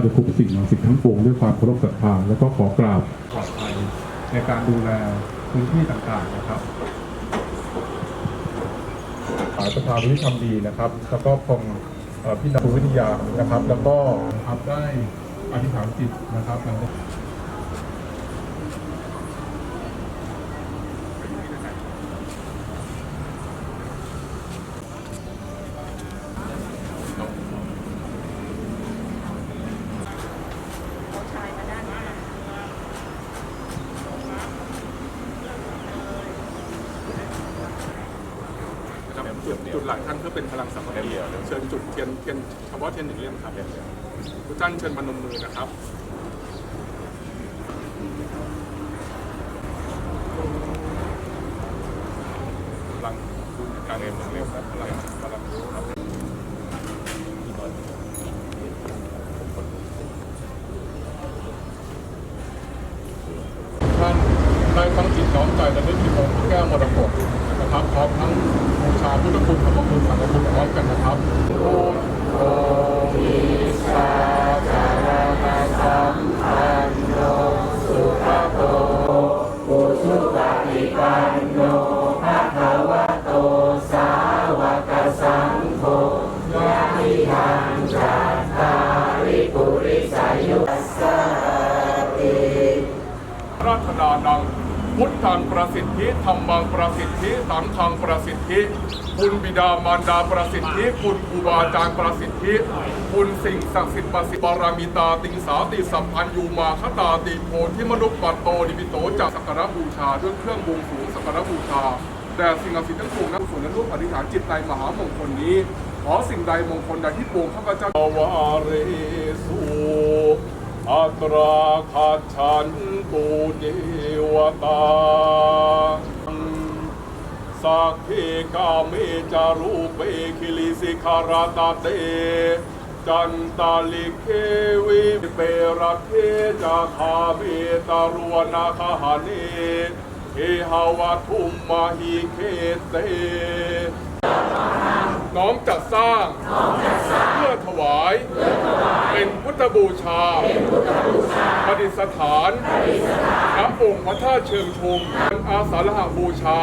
าบเจ้าด้วยทุกสิ่งสิ่งทั้งปวงด้วยความเคารพศรัทธาแล้วก็ขอกราบปลอดภัยในการดูแลพื้นที่ต่างๆนะครับสายสภาวิทำดีนะครับ แล้วก็พงพี่นักวิทยานะครับ แล้วก็ทำได้อธิษฐานจิตนะครับนะครับจุดจุด หลักท่านเพื่อเป็นพลังสัมพันธ์เชิญจุดเทียนเทียนเฉพาะเทียนหนึ่งเล่มครับทุกท่านเชิญพนมมือนะครับพลังบุญการเรียนหนึ่งเล่มครับพลังพลังรู้ครับท่านได้ตั้งจิตน้อมใจและได้มีองค์พระแก้วมรกตนะครับพร้อมทั้ง บูชาพุทธคุณธรรมคุณสังฆคุณพร้อมกันนะครับโอ พุทธังประสิทธิธรรมังประสิทธิสังฆังประสิทธิ คุณบิดามารดาประสิทธิ คุณครูบาอาจารย์ประสิทธิ คุณสิ่งศักดิ์สิทธิ์ประสิทธิบารามิตาติงสาติสัมพันธ์ยูมาคตาติโพธิมนุษย์ปัตโตนิปิโตจากสักการะบูชาด้วยเครื่องบวงสูงสักการะบูชาแด่สิ่งศักดิ์สิทธิ์ทั้งปวงนั้นส่วนและร่วมอธิษฐานจิตในมหามงคลนี้ขอสิ่งใดมงคลใดที่ปวงข้าพเจ้าวาเรสุ อัตราคาชันตุเดวตาสักขีกาเมจารูปเปคิลิสิคารตาเต จันตาลิเควิเปรเคจาคาเมตารวนาคาหาเนเฮหาวทุมมาหิเคเต น้อมจัดสร้าง เพื่อถวาย เป็นพุทธบูชาประดิษฐานพระองค์พระธาตุเชิงชุมเป็นอาสาฬหบูชา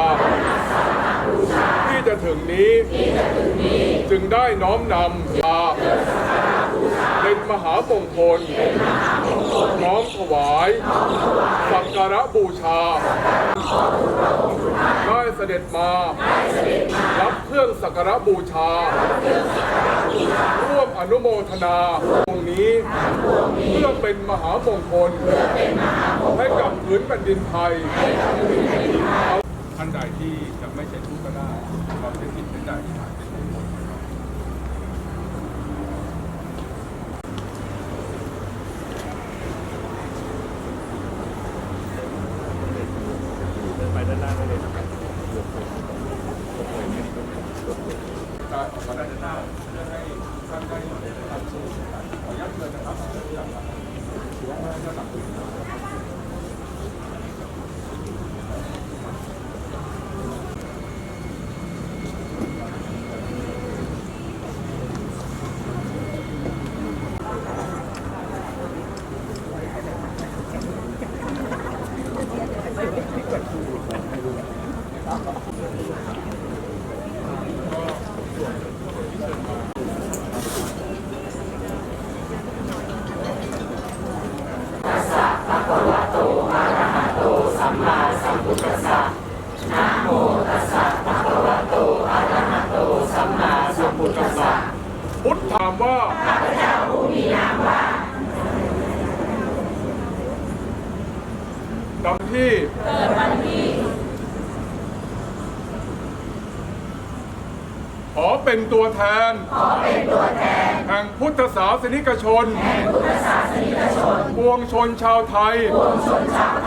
ที่จะถึงนี้ จึงได้น้อมนำมาเป็นมหามงคลน้อมถวายสัก การะบูชา ได้เสด็จมา รับเครื่องสักการะบูชา ร่วมอนุโมทนาตรงนี้ เพื่อเป็นมหามงคล ให้กับพื้นแผ่นดินไทย ท่านใดที่จะไม่ใช้ทุกข์ก็ได้เราใช้จิตเป็นใดที่หายเป็นมงคลนะครับไปามว่าข้าพเจ้าผู้มีนามว่าดังที่เกิดวันที่ขอเป็นตัวแทน ขอเป็นตัวแทน แห่งพุทธศาสนิกชน แห่งพุทธศาสนิกชน ปวงชนชาวไทย ปวงชนชาวไท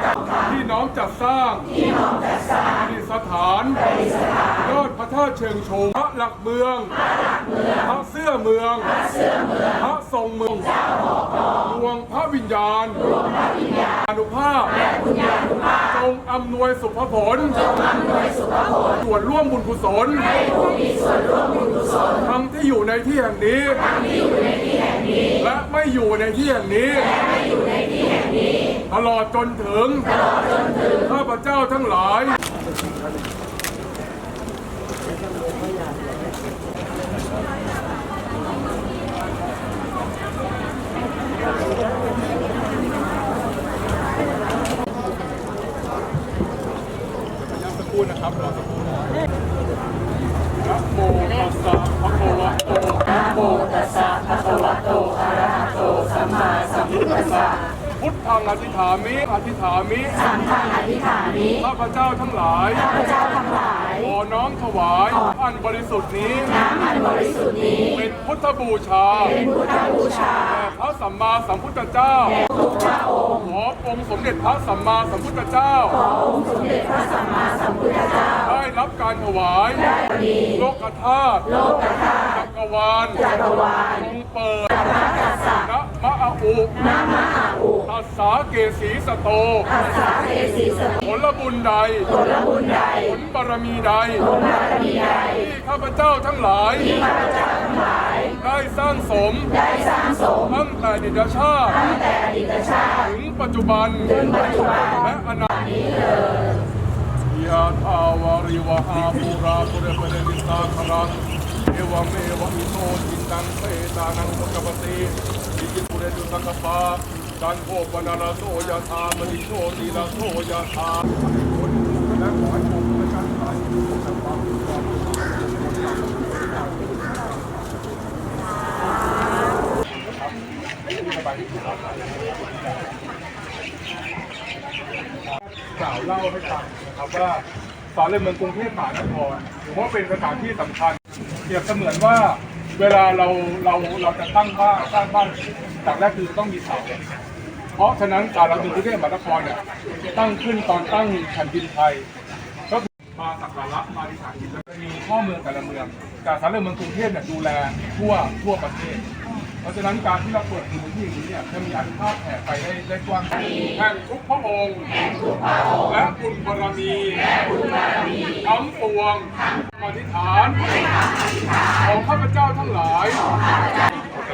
ที่น้อมจัดสร้างที่น้อมจัดสร้างประดิษฐานประดิษฐานยอดพระธาตุเชิงชมพระหลักเมืองพระหลักเมืองพระเสื้อเมืองพระเสื้อเมืองพระทรงเมืองเจ้าหอกดวงพระวิญญาณดวงพระวิญญาณอนุภาพและคุญญาณุภาพจงอำนวยสุขผลจงอำนวยสุขผลส่วนร่วมบุญกุศลให้ผู้มีส่วนร่วมบุญกุศลทำที่อยู่ในที่แห่งนี้ทั้ที่อยู่ใน และไม่อยู่ในที่แห่งนี้ ตลอดจนถึงข้าพเจ้าทั้งหลายยังสักครู่นะครับรอสักครู่นะโมตัสสะภะคะวะโตนะ โมตัสสะภะคะวะโตอะระหะโตสัมมาสัมพุทธัสสะพุทธังอธิษฐามิอธิษฐามิสังฆังอธิษฐามิข้าพเจ้าทั้งหลายข้าพเจ้าทั้งหลาย ขอน้อมถวาย อันบริสุทธิ์นี้ น้ำอันบริสุทธิ์นี้ เป็นพุทธบูชา เป็นพุทธบูชาแด่พระสัมมาสัมพุทธเจ้าทุกพระองค์ขอองค์สมเด็จพระสัมมาสัมพุทธเจ้า ขอองค์สมเด็จพระสัมมาสัมพุทธเจ้า ได้รับการถวายได้ดีโลกธาตุโลกธาตุจัก รวาลจักรวาลจงเปิดพระกัสสะนะมะอาอุน้ำมหาอุตัสสาเกสีสโตอัสสาเทสีสติผลบุญใดผลบุญใดผลบารมีใดผลบารมีใดที่ข้าพเจ้าทั้งหลายข้าพเจ้าทั้งหลาย ได้สร้างสมได้สร้างสมตั้งแต่ดิดชาติตั้งแต่อดีตชาติถึงปัจจุบันถึงปัจจุบันและอนาคตยะทาวาริวหาปุราปุเรปเรนิสาคารังเอ วเมวะอิโนจินตังเปตานังมุกปติอิจิปุเรตุสังกปาจันโภปนาลโสยะธามณิโชติลโสยะธาและขอให้ผมประชันไปทั้งความความกล่าวเล่าให้ฟังนะครับว่าสอนเลยเมืองกรุงเทพมหานครถือว่าเป็นสถานที่สำคัญเป รียบเสมือนว่าเวลาเราเราเราจะตั้งบ้านสร้างบ้านจากแรกคือต้องมีเสาเพราะฉะนั้นการเราเมืองกรุงเทพมหานครเนี่ยตั้งขึ้นตอนตั้งแผ่นดินไทยก็คือมาสักการะมาดิษฐานจิตแล้วมีข้อเมืองแต่ละเมืองการสารเมืองกรุงเทพเนี่ยดูแลทั่วทั่วประเทศ เพราะฉะนั้นการที่เราเปิดพื้นที่อย่างนี้เนี่ยจะมีอนุภาพแผ่ไปได้ได้กว้างแห่งทุกพระองค์และบุญบารมีทั้งปวงอธิษฐานของข้าพเจ้าทั้งหลายข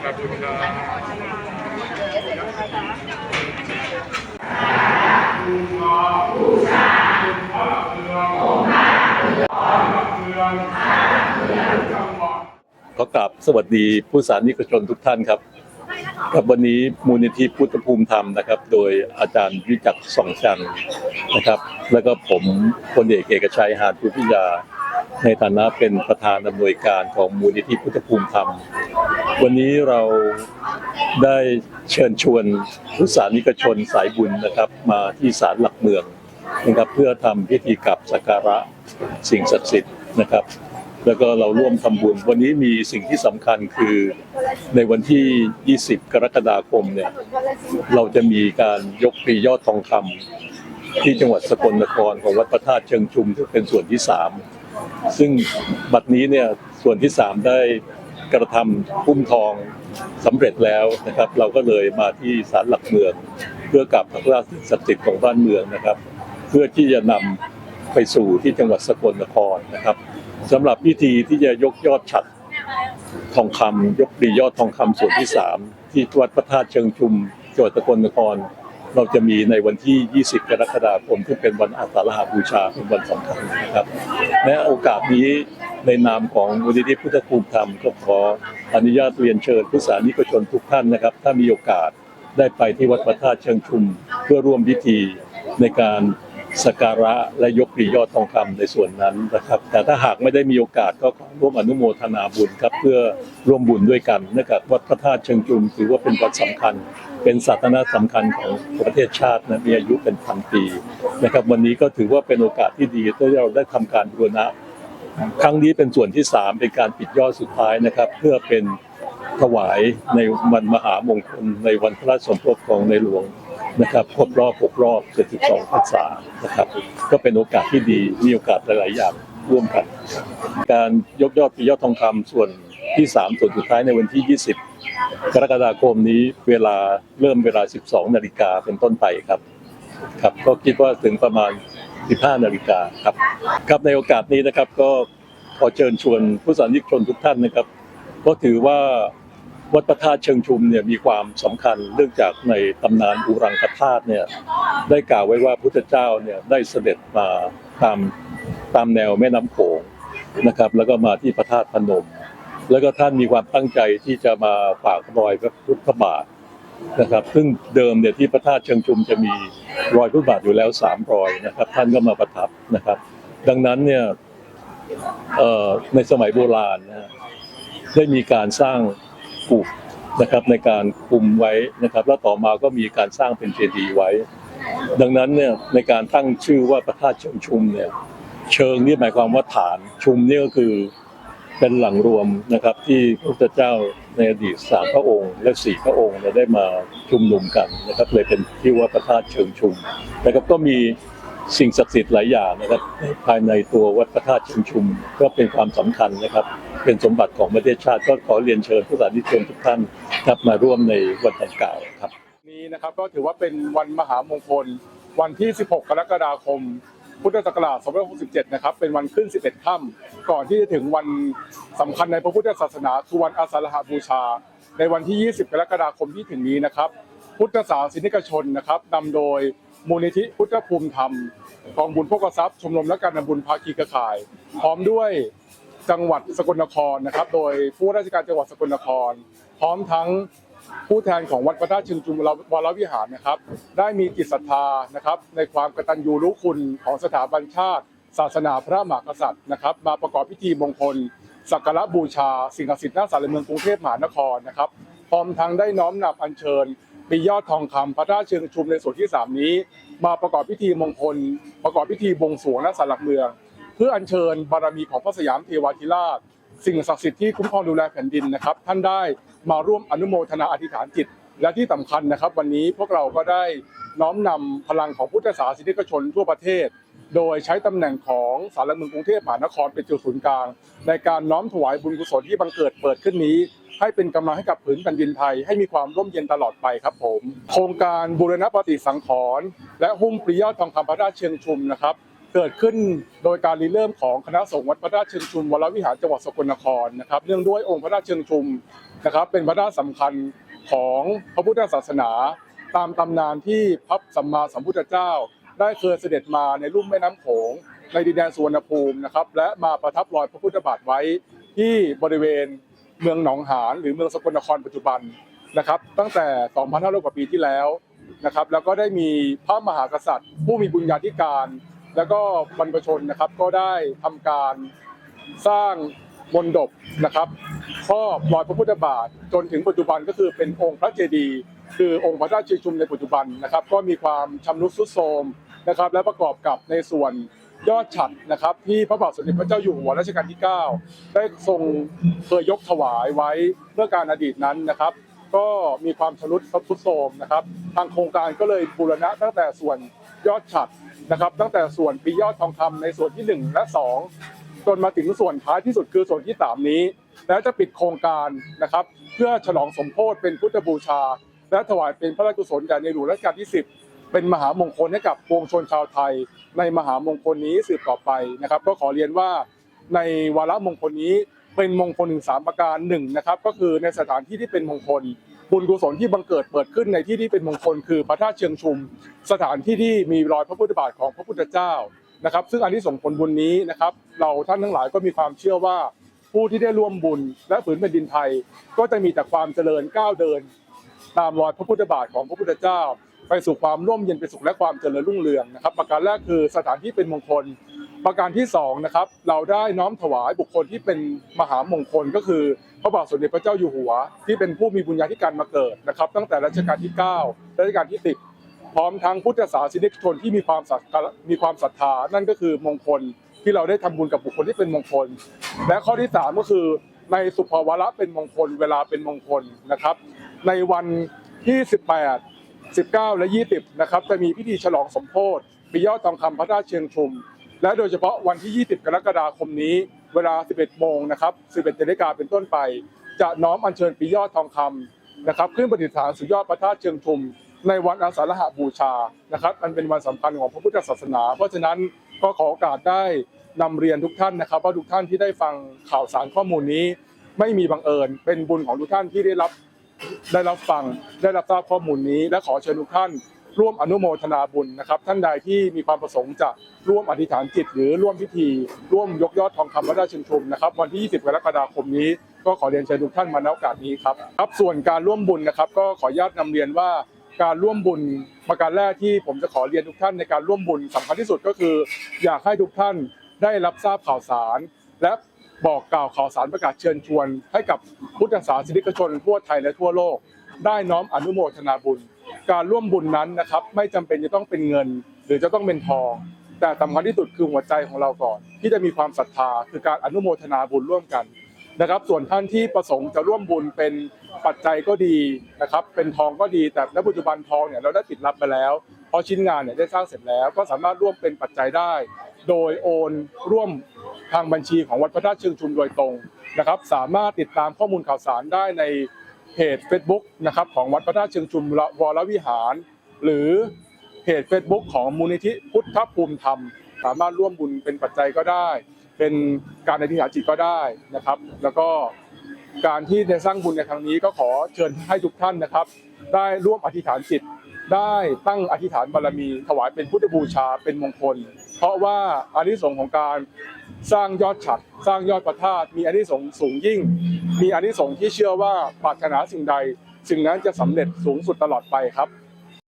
อบคุณครับบูชาคุณพระเมืององค์พระเมืองจังหวัด ขอกราบสวัสดีผู้สานิกชนทุกท่านครับครับวันนี้มูลนิธิพุทธภูมิธรรมนะครับ โดยอาจารย์วิจักรส่องจันนะครับ แล้วก็ผมพลเอกเอกชัยหานพุทธิยา ในฐานะเป็นประธานอำนวยการของมูลนิธิพุทธภูมิธรรม วันนี้เราได้เชิญชวนผู้สานิกชนสายบุญนะครับ มาที่ศาลหลักเมืองนะครับเพื่อทำพิธีกลับสักการะสิ่งศักดิ์สิทธิ์นะครับ แล้วก็เราร่วมทำบุญ วันนี้มีสิ่งที่สำคัญคือในวันที่ 20 กรกฎาคมเนี่ยเราจะมีการยกปียอดทองคำที่จังหวัดสกลนครของวัดพระธาตุเชิงชุมที่เป็นส่วนที่ 3 ซึ่งบัดนี้เนี่ยส่วนที่ 3 ได้กระทำพุ่มทองสำเร็จแล้วนะครับ เราก็เลยมาที่ศาลหลักเมือง เพื่อกราบพระราชศักดิ์สิทธิ์ของบ้านเมืองนะครับ เพื่อที่จะนำไปสู่ที่จังหวัดสกลนครนะครับ สำหรับพิธีที่จะยกยอดฉัดทองคำยกปรียอดทองคำส่วนที่สามที่วัดพระธาตุเชิงชุมจังหวัดสกลนคร เราจะมีในวันที่ 20 กรกฎาคมที่งเป็นวันอาสาฬหบูชาเป็นวันสำคัญนะครับในโอกาสนี้ในนามของมูลนิธิพุทธภูมิธรรมก็ขออนุญาตเรียนเชิญผู้สานิกชนทุกท่านนะครับ ถ้ามีโอกาสได้ไปที่วัดพระธาตุเชิงชุม เพื่อร่วมพิธีในการ สักการะและยกปียอดทองคำในส่วนนั้นนะครับ แต่ถ้าหากไม่ได้มีโอกาสก็ขอร่วมอนุโมทนาบุญครับเพื่อร่วมบุญด้วยกันเนื่องจากวัดพระธาตุเชิงชุมถือว่าเป็นวัดสำคัญ เป็นศาสนาสำคัญของประเทศชาตินะมีอายุเป็นพันปีนะครับวันนี้ก็ถือว่าเป็นโอกาสที่ดีที่เราได้ทำการบูรณะครั้งนี้เป็นส่วนที่ 3 เป็นการปิดยอดสุดท้ายนะครับ เพื่อเป็นถวายในวันมหามงคลในวันพระราชสมภพของในหลวง นะครับครบรอบ6รอบ72พรรษานะครับ ก็เป็นโอกาสที่ดีมีโอกาสหลาย ๆ อย่างร่วมกัน การยกยอดปิดยอดทองคำส่วนที่ 3 ส่วนสุดท้ายในวันที่ 20 กรกฎาคมนี้เวลาเริ่มเวลา 12 นาฬิกาเป็นต้นไปครับ ครับก็คิดว่าถึงประมาณ 15 นาฬิกาครับ ครับในโอกาสนี้นะครับก็ขอเชิญชวนผู้สานิกชนทุกท่านนะครับ ก็ถือว่า วัดพระธาตุเชิงชุมเนี่ยมีความสำคัญเนื่องจากในตำนานอุรังคธาตุเนี่ยได้กล่าวไว้ว่าพุทธเจ้าเนี่ยได้เสด็จมาตามตามแนวแม่น้ำโขงนะครับ แล้วก็มาที่พระธาตุพนม แล้วก็ท่านมีความตั้งใจที่จะมาฝากรอยพระพุทธบาทนะครับ ซึ่งเดิมเนี่ยที่พระธาตุเชิงชุมจะมีรอยพุทธบาทอยู่แล้วสามรอยนะครับ ท่านก็มาประทับนะครับ ดังนั้นเนี่ยในสมัยโบราณนะฮะได้มีการสร้าง กุฏนะครับในการคุมไว้นะครับ แล้วต่อมาก็มีการสร้างเป็นเจดีย์ไว้ ดังนั้นเนี่ยในการตั้งชื่อว่าพระธาตุเชิงชุมเนี่ยเชิงนี่หมายความว่าฐานชุมนี่ก็คือเป็นหลังรวมนะครับที่พระพุทธเจ้าในอดีตสามพระองค์ และสี่พระองค์เนี่ยได้มาชุมนุมกันนะครับเลยเป็นที่ว่าพระธาตุเชิงชุมนะครับก็มี สิ่งศักดิ์สิทธิ์หลายอย่างนะครับ ภายในตัววัดพระธาตุชิงชุม ก็เป็นความสำคัญนะครับ เป็นสมบัติของประเทศชาติก็ขอเรียนเชิญผู้สานิชนทุกท่านครับมาร่วมในวันดังกล่าวครับ นี้นะครับก็ถือว่าเป็นวันมหามงคล วันที่ 16 กรกฎาคม พุทธศักราช2567 นะครับ เป็นวันขึ้น 11 ค่ำก่อนที่จะถึงวันสำคัญในพระพุทธศาสนาคือวันอาสาฬหบูชา ในวันที่ 20 กรกฎาคมที่ถึงนี้นะครับ พุทธศาสนิกชนนะครับนำโดย มูลนิธิพุทธภูมิธรรมกองบุญพกทรัพย์ชมรมและการนำบุญภาคีเครือข่าย พร้อมด้วยจังหวัดสกลนครนะครับ โดยผู้ว่าราชการจังหวัดสกลนคร พร้อมทั้งผู้แทนของวัดพระธาตุเชิงชุมวรวิหารนะครับ ได้มีจิตศรัทธานะครับ ในความกตัญญูรู้คุณของสถาบันชาติ ศาสนาพระมหากษัตริย์นะครับ มาประกอบพิธีมงคล สักการะบูชา สิ่งศักดิ์สิทธิ์หน้าสารเมืองกรุงเทพมหานครนะครับ พร้อมทั้งได้น้อมนำอัญเชิญ ปียอดทองคำพระธาตุเชิงชุมในส่วนที่ 3 นี้ มาประกอบพิธีมงคล ประกอบพิธีบวงสรวงณศาลหลักเมือง เพื่ออัญเชิญบารมีของพระสยามเทวาธิราช สิ่งศักดิ์สิทธิ์ที่คุ้มครองดูแลแผ่นดินนะครับ ท่านได้มาร่วมอนุโมทนาอธิษฐานจิต และที่สำคัญนะครับ วันนี้พวกเราก็ได้น้อมนำพลังของพุทธศาสนิกชนทั่วประเทศ โดยใช้ตำแหน่งของสารหลักเมืองกรุงเทพมหานครเป็นจุดศูนย์กลาง ในการน้อมถวายบุญกุศลที่บังเกิดเปิดขึ้นนี้ ให้เป็นกำลังให้กับผืนแผ่นดินไทยให้มีความร่มเย็นตลอดไปครับผม โครงการบูรณปฏิสังขรณ์และหุ้มปริยอดทองคำพระธาตุเชิงชุมนะครับเกิดขึ้นโดยการริเริ่มของคณะสงฆ์วัดพระธาตุเชิงชุมวรวิหารจังหวัดสกลนครนะครับเนื่องด้วยองค์พระธาตุเชิงชุมนะครับ เป็นพระธาตุสำคัญของพระพุทธศาสนา ตามตำนานที่พระสัมมาสัมพุทธเจ้า ได้เคยเสด็จมาในลุ่มแม่น้ำโขงในดินแดนสุวรรณภูมินะครับ และมาประทับรอยพระพุทธบาทไว้ที่บริเวณเมืองหนองหานหรือเมืองสกลนครปัจจุบันนะครับตั้งแต่ 2,500 กว่าปีที่แล้วนะครับแล้วก็ได้มีพระมหากษัตริย์ ผู้มีบุญญาธิการ แล้วก็บรรพชนนะครับก็ได้ทำการสร้างมนดบนะครับครอบรอยพระพุทธบาทจนถึงปัจจุบันก็คือเป็นองค์พระเจดีย์คือองค์พระธาตุเชิงชุมในปัจจุบันนะครับ ก็มีความชำรุดทรุดโทรม นะครับและประกอบกับในส่วนยอดฉัดนะครับ ที่พระบาทสมเด็จพระเจ้าอยู่หัวรัชกาลที่ 9 ได้ทรงเคยยกถวายไว้เมื่อการอดีตนั้นนะครับ ก็มีความชรุดทรุดโทรมนะครับ ทางโครงการก็เลยบูรณะตั้งแต่ส่วนยอดฉัดนะครับ ตั้งแต่ส่วนปียอดทองคำในส่วนที่ 1 และ 2 จนมาถึงส่วนท้ายที่สุดคือส่วนที่ 3 นี้ แล้วจะปิดโครงการนะครับ เพื่อฉลองสมโภชเป็นพุทธบูชา และถวายเป็นพระราชกุศลแด่ในหลวงรัชกาลที่ 10 เป็นมหามงคลให้กับปวงชนชาวไทย ในมหามงคลนี้สืบต่อไปนะครับ ก็ขอเรียนว่าในวาระมงคลนี้เป็นมงคลถึงสามประการหนึ่งนะครับก็คือในสถานที่ที่เป็นมงคล บุญกุศลที่บังเกิดเปิดขึ้นในที่ที่เป็นมงคล คือพระธาตุเชิงชุม สถานที่ที่มีรอยพระพุทธบาทของพระพุทธเจ้านะครับ ซึ่งอันที่ส่งผลบุญนี้นะครับ เราท่านทั้งหลายก็มีความเชื่อว่าผู้ที่ได้ร่วมบุญและฝืนแผ่นดินไทย ก็จะมีแต่ความเจริญก้าวเดิน ตามรอยพระพุทธบาทของพระพุทธเจ้า ไปสู่ความร่มเย็นเป็นสุขและความเจริญรุ่งเรืองนะครับ ประการแรกคือสถานที่เป็นมงคล ประการที่สองนะครับเราได้น้อมถวายบุคคลที่เป็นมหามงคลก็คือพระบาทสมเด็จพระเจ้าอยู่หัว ที่เป็นผู้มีบุญญาธิการมาเกิดนะครับ ตั้งแต่รัชกาลที่ 9 รัชกาลที่ 10 พร้อมทั้งพุทธศาสนิกชนที่มีความศรัทธามีความศรัทธานั่นก็คือมงคลที่เราได้ทำบุญกับบุคคลที่เป็นมงคล และข้อที่สามก็คือในสุภาวาระเป็นมงคล เวลาเป็นมงคลนะครับ ในวันที่ 18 19 และ 20 นะครับ จะมีพิธีฉลองสมโพธิปียอดทองคำพระธาตุเชียงชุม และโดยเฉพาะวันที่ 20 กรกฎาคมนี้ เวลา 11 โมงนะครับ 11นาฬิกาเป็นต้นไป จะน้อมอัญเชิญปียอดทองคำนะครับขึ้นประดิษฐานสุดยอดพระธาตุเชียงชุม ในวันอาสาฬหบูชานะครับมันเป็นวันสำคัญของพระพุทธศาสนา เพราะฉะนั้นก็ขอโอกาสได้นำเรียนทุกท่านนะครับว่าทุกท่านที่ได้ฟังข่าวสารข้อมูลนี้ ไม่มีบังเอิญเป็นบุญของทุกท่านที่ได้รับ ได้รับฟังได้รับทราบข้อมูลนี้ และขอเชิญทุกท่านร่วมอนุโมทนาบุญนะครับ ท่านใดที่มีความประสงค์จะร่วมอธิษฐานจิต หรือร่วมพิธี ร่วมยกยอดทองคำพระราชชิงชุมนะครับ วันที่ 20 กรกฎาคมนี้ ก็ขอเรียนเชิญทุกท่านมาณโอกาสนี้ครับครับส่วนการร่วมบุญนะครับ ก็ขออนุญาตนำเรียนว่าการร่วมบุญประการแรกที่ผมจะขอเรียนทุกท่านในการร่วมบุญสำคัญที่สุดก็คือ อยากให้ทุกท่านได้รับทราบข่าวสาร และ บอกกล่าวข่าวสารประกาศเชิญชวน ให้กับพุทธศาสนิกชนทั่วไทยและทั่วโลก ได้น้อมอนุโมทนาบุญ การร่วมบุญนั้นนะครับ ไม่จำเป็นจะต้องเป็นเงิน หรือจะต้องเป็นทอง แต่สำคัญที่สุดคือหัวใจของเราก่อน ที่จะมีความศรัทธาคือการอนุโมทนาบุญร่วมกันนะครับ ส่วนท่านที่ประสงค์จะร่วมบุญเป็นปัจจัยก็ดีนะครับ เป็นทองก็ดีแต่ณปัจจุบันทองเนี่ยเราได้ปิดรับไปแล้ว พราะชิ้นงานเนี่ยได้สร้างเสร็จแล้วก็สามารถร่วมเป็นปัจจัยได้ โดยโอนร่วมทางบัญชีของวัดพระธาตุเชิงชุมโดยตรงนะครับ สามารถติดตามข้อมูลข่าวสารได้ในเพจ Facebook นะครับของวัดพระธาตุเชิงชุมวรวิหาร หรือเพจ Facebook ของมูลนิธิพุทธภูมิธรรม สามารถร่วมบุญเป็นปัจจัยก็ได้ เป็นการอธิษฐานจิตก็ได้นะครับ แล้วก็การที่จะสร้างบุญในครั้งนี้ก็ขอเชิญให้ทุกท่านนะครับ ได้ร่วมอธิษฐานจิต ได้ตั้งอธิษฐานบารมีถวายเป็นพุทธบูชาเป็นมงคล เพราะว่าอานิสงส์ของการสร้างยอดฉัดสร้างยอดพระธาตุมีอานิสงส์สูงยิ่ง มีอานิสงส์ที่เชื่อว่าปรารถนาสิ่งใด สิ่งนั้นจะสำเร็จสูงสุดตลอดไปครับ